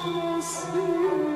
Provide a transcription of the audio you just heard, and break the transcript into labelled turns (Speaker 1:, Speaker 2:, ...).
Speaker 1: karşısında